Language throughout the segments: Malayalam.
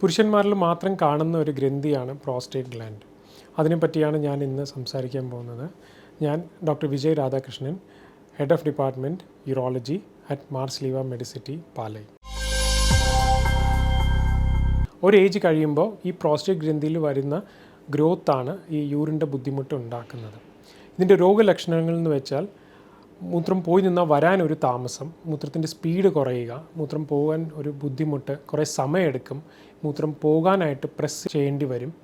പുരുഷന്മാരിൽ മാത്രം കാണുന്ന ഒരു ഗ്രന്ഥിയാണ് പ്രോസ്റ്റേറ്റ് ഗ്ലാൻഡ്. അതിനെപ്പറ്റിയാണ് ഞാൻ ഇന്ന് സംസാരിക്കാൻ പോകുന്നത്. ഞാൻ doctor Vijay Radhakrishnan head of department urology at Marsleeva Medicity Palai. ഒരു ഏജ് കഴിയുമ്പോൾ ഈ പ്രോസ്റ്റേറ്റ് ഗ്രന്ഥിയിൽ വരുന്ന ഗ്രോത്താണ് ഈ യൂറിന്റെ ബുദ്ധിമുട്ട് ഉണ്ടാക്കുന്നത്. ഇതിന്റെ രോഗലക്ഷണങ്ങൾ എന്ന് വെച്ചാൽ മൂത്രം പോയി നിന്നാൽ വരാൻ ഒരു താമസം. മൂത്രത്തിന്റെ സ്പീഡ് കുറയുക. മൂത്രം പോകാൻ ഒരു ബുദ്ധിമുട്ട്. കുറേ സമയമെടുക്കും മൂത്രം പോകാനായിട്ട് പ്രസ് ചെയ്യേണ്ടി വരും.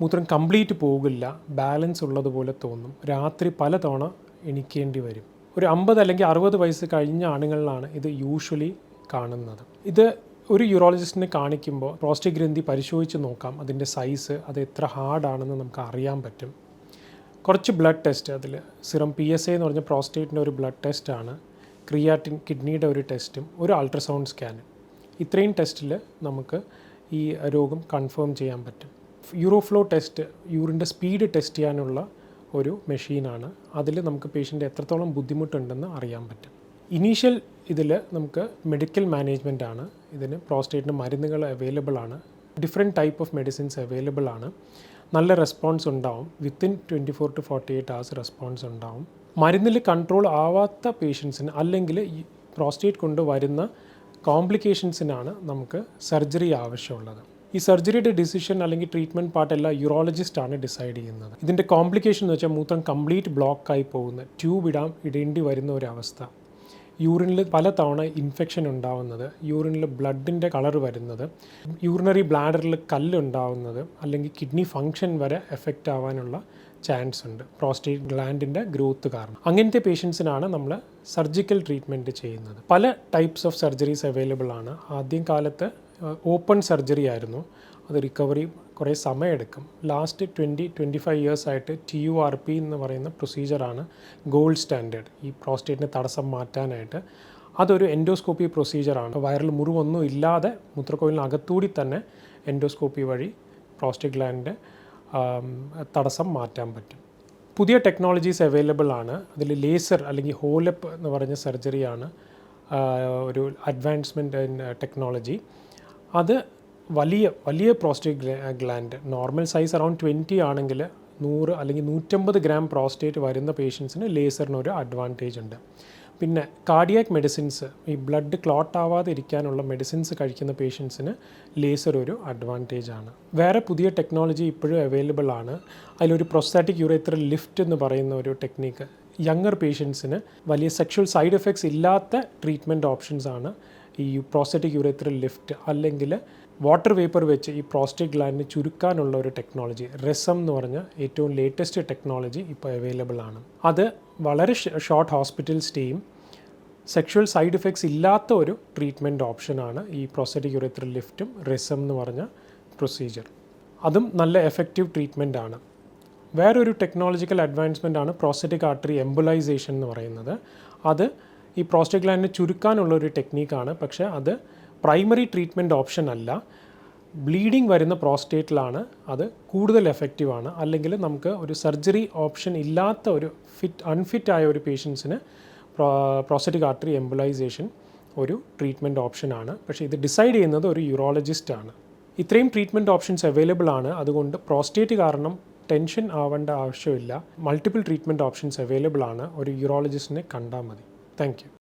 മൂത്രം കംപ്ലീറ്റ് പോകില്ല. ബാലൻസ് ഉള്ളതുപോലെ തോന്നും. രാത്രി പലതവണ എണിക്കേണ്ടി വരും. ഒരു അമ്പത് അല്ലെങ്കിൽ അറുപത് വയസ്സ് കഴിഞ്ഞ ആണുങ്ങളിലാണ് ഇത് യൂഷ്വലി കാണുന്നത്. ഇത് ഒരു യൂറോളജിസ്റ്റിനെ കാണിക്കുമ്പോൾ പ്രോസ്റ്റേറ്റ് ഗ്രന്ഥി പരിശോധിച്ച് നോക്കാം. അതിന്റെ സൈസ് അത് എത്ര ഹാർഡാണെന്ന് നമുക്ക് അറിയാൻ പറ്റും. കുറച്ച് ബ്ലഡ് ടെസ്റ്റ് അതിൽ സിറം പി എസ് എ എന്ന് പറഞ്ഞ പ്രോസ്റ്റേറ്റിന്റെ ഒരു ബ്ലഡ് ടെസ്റ്റാണ് ക്രിയാറ്റിൻ കിഡ്നിയുടെ ഒരു ടെസ്റ്റും ഒരു അൾട്രാസൗണ്ട് സ്കാനും ഇത്രയും ടെസ്റ്റിൽ നമുക്ക് ഈ രോഗം കൺഫേം ചെയ്യാൻ പറ്റും. യൂറോഫ്ലോ ടെസ്റ്റ് യൂറിന്റെ സ്പീഡ് ടെസ്റ്റ് ചെയ്യാനുള്ള ഒരു മെഷീനാണ് അതിൽ നമുക്ക് പേഷ്യന്റ് എത്രത്തോളം ബുദ്ധിമുട്ടുണ്ടെന്ന് അറിയാൻ പറ്റും. ഇനീഷ്യൽ ഇതിൽ നമുക്ക് മെഡിക്കൽ മാനേജ്മെന്റ് ആണ്. ഇതിന് പ്രോസ്റ്റേറ്റിന് മരുന്നുകൾ അവൈലബിൾ ആണ്. Different type of medicines available ആണ്. നല്ല റെസ്പോൺസ് ഉണ്ടാവും. Within twenty four to forty eight hours response ഉണ്ടാവും. മരുന്നിൽ കൺട്രോൾ ആവാത്ത പേഷ്യൻസിന് അല്ലെങ്കിൽ പ്രോസ്റ്റേറ്റ് കൊണ്ട് വരുന്ന കോംപ്ലിക്കേഷൻസിനാണ് നമുക്ക് സർജറി ആവശ്യമുള്ളത്. ഈ സർജറിയുടെ ഡിസിഷൻ അല്ലെങ്കിൽ ട്രീറ്റ്മെന്റ് പാർട്ട് എല്ലാം യൂറോളജിസ്റ്റ് ആണ് ഡിസൈഡ് ചെയ്യുന്നത്. ഇതിന്റെ കോംപ്ലിക്കേഷൻ എന്ന് വെച്ചാൽ മൂത്രം കംപ്ലീറ്റ് ബ്ലോക്കായി പോകുന്ന ട്യൂബ് ഇടാം ഇടേണ്ടി വരുന്ന ഒരു യൂറിനിൽ പലതവണ ഇൻഫെക്ഷൻ ഉണ്ടാവുന്നത് യൂറിനിൽ ബ്ലഡിന്റെ കളർ വരുന്നത് യൂറിനറി ബ്ലാഡറിൽ കല്ലുണ്ടാവുന്നത് അല്ലെങ്കിൽ കിഡ്നി ഫങ്ഷൻ വരെ എഫക്റ്റ് ആവാനുള്ള ചാൻസ് ഉണ്ട്. പ്രോസ്റ്റേറ്റ് ഗ്ലാൻഡിന്റെ ഗ്രോത്ത് കാരണം. അങ്ങനത്തെ പേഷ്യൻസിനാണ് നമ്മൾ സർജിക്കൽ ട്രീറ്റ്മെന്റ് ചെയ്യുന്നത്. പല ടൈപ്സ് ഓഫ് സർജറീസ് അവൈലബിൾ ആണ്. ആദ്യം കാലത്ത് ഓപ്പൺ സർജറി ആയിരുന്നു. അത് റിക്കവറി കുറേ സമയമെടുക്കും. Last twenty twenty five years ആയിട്ട് ടി യു ആർ പി എന്ന് പറയുന്ന പ്രൊസീജിയറാണ് ഗോൾഡ് സ്റ്റാൻഡേർഡ് ഈ പ്രോസ്റ്റേറ്റിന് തടസ്സം മാറ്റാനായിട്ട്. അതൊരു എൻഡോസ്കോപ്പി പ്രൊസീജിയറാണ് വൈറൽ മുറിവൊന്നും ഇല്ലാതെ മൂത്രക്കോയിലിനകത്തൂടി തന്നെ എൻഡോസ്കോപ്പി വഴി പ്രോസ്റ്റേറ്റ് ഗ്ലാൻഡിന്റെ തടസ്സം മാറ്റാൻ പറ്റും. പുതിയ ടെക്നോളജീസ് അവൈലബിൾ ആണ്. അതിൽ ലേസർ അല്ലെങ്കിൽ ഹോലപ്പ് എന്ന് പറഞ്ഞ സർജറിയാണ് ഒരു അഡ്വാൻസ്മെന്റ് ഇൻ ടെക്നോളജി അത് വലിയ വലിയ prostate gland. Normal size around twenty ആണെങ്കിൽ നൂറ് അല്ലെങ്കിൽ നൂറ്റമ്പത് ഗ്രാം പ്രോസ്റ്റേറ്റ് വരുന്ന പേഷ്യൻസിന് ലേസറിന് ഒരു അഡ്വാന്റേജ് ഉണ്ട്. പിന്നെ കാർഡിയാക് മെഡിസിൻസ് ഈ ബ്ലഡ് ക്ലോട്ട് ആവാതെ ഇരിക്കാനുള്ള മെഡിസിൻസ് കഴിക്കുന്ന പേഷ്യൻസിന് ലേസർ ഒരു അഡ്വാന്റേജ് ആണ്. വേറെ പുതിയ ടെക്നോളജി ഇപ്പോഴും അവൈലബിൾ ആണ്. അതിലൊരു പ്രൊസ്താറ്റിക് യുറേത്ര ലിഫ്റ്റ് എന്ന് പറയുന്ന ഒരു ടെക്നിക്ക്. യങ്ങർ പേഷ്യൻസിന് വലിയ സെക്ഷൽ സൈഡ് എഫക്ട്സ് ഇല്ലാത്ത ട്രീറ്റ്മെന്റ് ഓപ്ഷൻസ് ആണ്. ഈ പ്രോസ്റ്ററ്റിക് യൂറേത്രൽ ലിഫ്റ്റ് അല്ലെങ്കിൽ വാട്ടർ വേപ്പർ വെച്ച് ഈ പ്രോസ്റ്റേറ്റ് ഗ്ലാൻഡിന് ചുരുക്കാനുള്ള ഒരു ടെക്നോളജി റെസം എന്ന് പറഞ്ഞ ഏറ്റവും ലേറ്റസ്റ്റ് ടെക്നോളജി ഇപ്പോൾ അവൈലബിൾ ആണ്. അത് വളരെ ഷോർട്ട് ഹോസ്പിറ്റൽ സ്റ്റേയും സെക്ഷുവൽ സൈഡ് ഇഫക്ട്സ് ഇല്ലാത്ത ഒരു ട്രീറ്റ്മെന്റ് ഓപ്ഷനാണ് ഈ പ്രോസ്റ്ററ്റിക് യൂറേത്രൽ ലിഫ്റ്റും റെസം എന്ന് പറഞ്ഞ പ്രൊസീജിയർ അതും നല്ല എഫക്റ്റീവ് ട്രീറ്റ്മെന്റ് ആണ്. വേറൊരു ടെക്നോളജിക്കൽ അഡ്വാൻസ്മെന്റ് ആണ് പ്രോസ്റ്ററ്റിക് ആർട്ടറി എംബുലൈസേഷൻ എന്ന് പറയുന്നത്. അത് ഈ പ്രോസ്റ്റഗ്ലാൻഡിനെ ഗ്ലാൻഡിനെ ചുരുക്കാനുള്ള ഒരു ടെക്നീക്കാണ്. പക്ഷേ അത് പ്രൈമറി ട്രീറ്റ്മെന്റ് ഓപ്ഷൻ അല്ല. ബ്ലീഡിങ് വരുന്ന പ്രോസ്റ്റേറ്റിലാണ് അത് കൂടുതൽ എഫക്റ്റീവാണ്. അല്ലെങ്കിൽ നമുക്ക് ഒരു സർജറി ഓപ്ഷൻ ഇല്ലാത്ത ഒരു ഫിറ്റ് അൺഫിറ്റ് ആയ ഒരു പേഷ്യൻസിന് പ്രോസ്റ്ററ്റിക് ആർട്ടറി എംബുലൈസേഷൻ ഒരു ട്രീറ്റ്മെന്റ് ഓപ്ഷനാണ്. പക്ഷേ ഇത് ഡിസൈഡ് ചെയ്യുന്നത് ഒരു യൂറോളജിസ്റ്റ് ആണ് ഇത്രയും ട്രീറ്റ്മെന്റ് ഓപ്ഷൻസ് അവൈലബിൾ ആണ് അതുകൊണ്ട് പ്രോസ്റ്റേറ്റ് കാരണം ടെൻഷൻ ആവേണ്ട ആവശ്യമില്ല. മൾട്ടിപ്പിൾ ട്രീറ്റ്മെന്റ് ഓപ്ഷൻസ് അവൈലബിൾ ആണ് ഒരു യൂറോളജിസ്റ്റിനെ കണ്ടാൽ മതി. Thank you